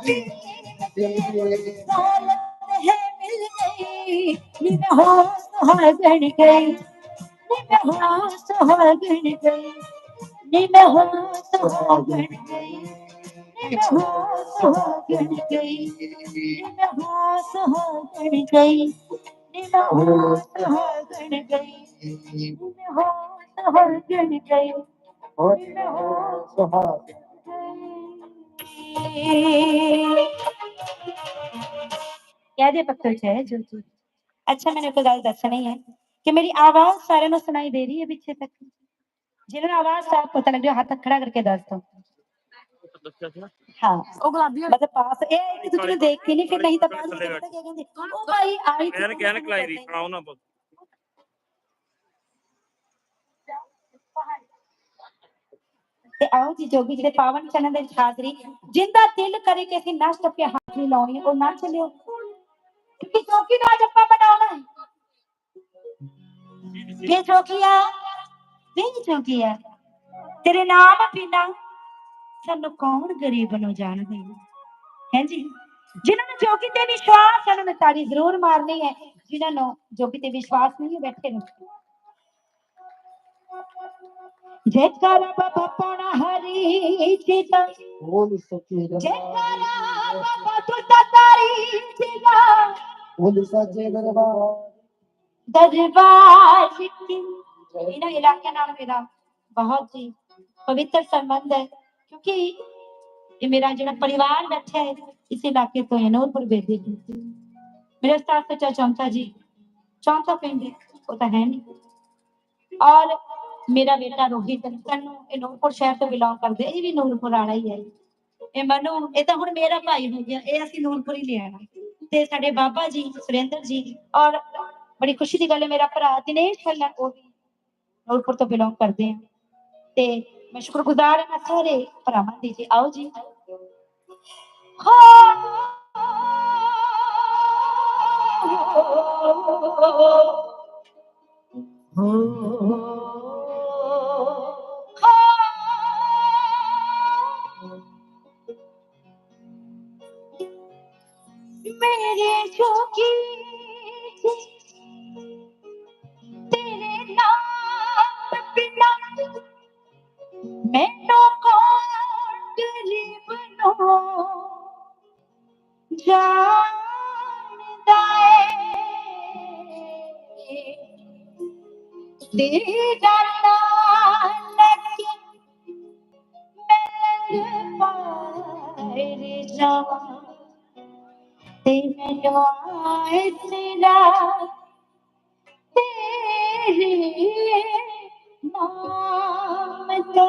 ਨੂੰ ਵੀ दौलत है मिल गई नी मैं होश सुहागन गई नी मैं होश सुहागन गई नी मैं होश सुहागन गई नी मैं होश सुहागन गई नी मैं होश सुहागन गई नी मैं होश सुहागन गई नी मैं होश सुहागन गई और नी मैं होश सुहाग क्या दे पत्थर है जो तू अच्छा मैंने को गल नहीं है कि मेरी आवाज़ सारे नो सुनाई दे रही है पीछे तक। जिन्होंने आवाज़ साफ़ पता लग रही हाथ खड़ा करके दस दो हाँ। मतलब पास ए एक दूसरे देख के नहीं फिर नहीं तो पास ओ भाई आई मैंने कहने कलाई रही सुनाओ ना ਆਓ ਜੀ ਜੋਗੀ ਜੀ ਪਾਵਨ ਚਰਨ ਦੇ ਵਿੱਚ ਹਾਜ਼ਰੀ। ਜਿੰਦਾ ਦਿਲ ਕਰੇ ਕਿ ਅਸੀਂ ਨੱਚ ਟੱਪ ਕੇ ਹਾਜ਼ਰੀ ਲਾਉਣੀ, ਉਹ ਨੱਚ ਲਿਓ ਕਿਉਂਕਿ ਜੋਗੀ ਨੂੰ ਅੱਜ ਬਣਾਉਣਾ ਹੈ। ਜੋਗੀਆ ਨਹੀਂ ਜੋਗੀਆ ਤੇਰੇ ਨਾਮ ਬਿਨਾ ਸਾਨੂੰ ਕੌਣ ਗਰੀਬ ਨੂੰ ਜਾਣਦੇ ਹੈ? ਜੀ? ਜਿਨ੍ਹਾਂ ਨੂੰ ਜੋਗੀ ਤੇ ਵਿਸ਼ਵਾਸ ਹੈ ਉਹਨਾਂ ਨੇ ਤਾੜੀ ਜ਼ਰੂਰ ਮਾਰਨੀ ਹੈ। ਜਿਨ੍ਹਾਂ ਨੂੰ ਜੋਗੀ ਤੇ ਵਿਸ਼ਵਾਸ ਨਹੀਂ ਹੈ, ਬੈਠੇ ਨੂੰ जयकार बाबा पण हरी जिजा बोल सचे जयकार बाबा तू तारी जिजा बोल सचे दरबार दरबार की इना इलाके नाम मेरा बहुत ही पवित्र संबंध है क्योंकि ये मेरा जो परिवार बैठा है इस इलाके तो नूरपुर बेदी मेरे उस्ताद सचा चौथा जी चौथा पिंड है वो तो है नहीं। और ਤਾਂ ਹੈ ਨਹੀਂ ਔਰ ਮੇਰਾ ਬੇਟਾ ਰੋਹਿਤ ਕੰਨੂ ਇਹ ਨੂਰਪੁਰ ਸ਼ਹਿਰ ਤੋਂ ਬਿਲੋਂਗ ਕਰਦੇ ਇਹ ਵੀ ਨੂਰਪੁਰ ਵਾਲਾ ਹੀ ਹੈ ਇਹ ਮਨੂ ਇਹ ਤਾਂ ਹੁਣ ਮੇਰਾ ਭਾਈ ਹੋ ਗਿਆ ਇਹ ਅਸੀਂ ਨੂਰਪੁਰ ਹੀ ਲਿਆਣਾ ਤੇ ਸਾਡੇ ਬਾਬਾ ਜੀ ਸੁਰਿੰਦਰ ਜੀ ਔਰ ਬੜੀ ਖੁਸ਼ੀ ਦੀ ਗੱਲ ਹੈ ਮੇਰਾ ਭਰਾ ਦਿਨੇਸ਼ ਖੱਲਾ ਉਹ ਵੀ ਨੂਰਪੁਰ ਤੋਂ ਬਿਲੋਂਗ ਕਰਦੇ ਆ ਤੇ ਮੈਂ ਸ਼ੁਕਰਗੁਜ਼ਾਰ ਹਾਂ ਸਾਰੇ ਭਰਾਵਾਂ ਦੀ ਜੀ ਆਓ ਜੀ मेरे जोगी, तेरे नाम बिना मैनू कौन गरीब नो जानदा है तेरा नानक मैं पाए जावा तेरे नाम तो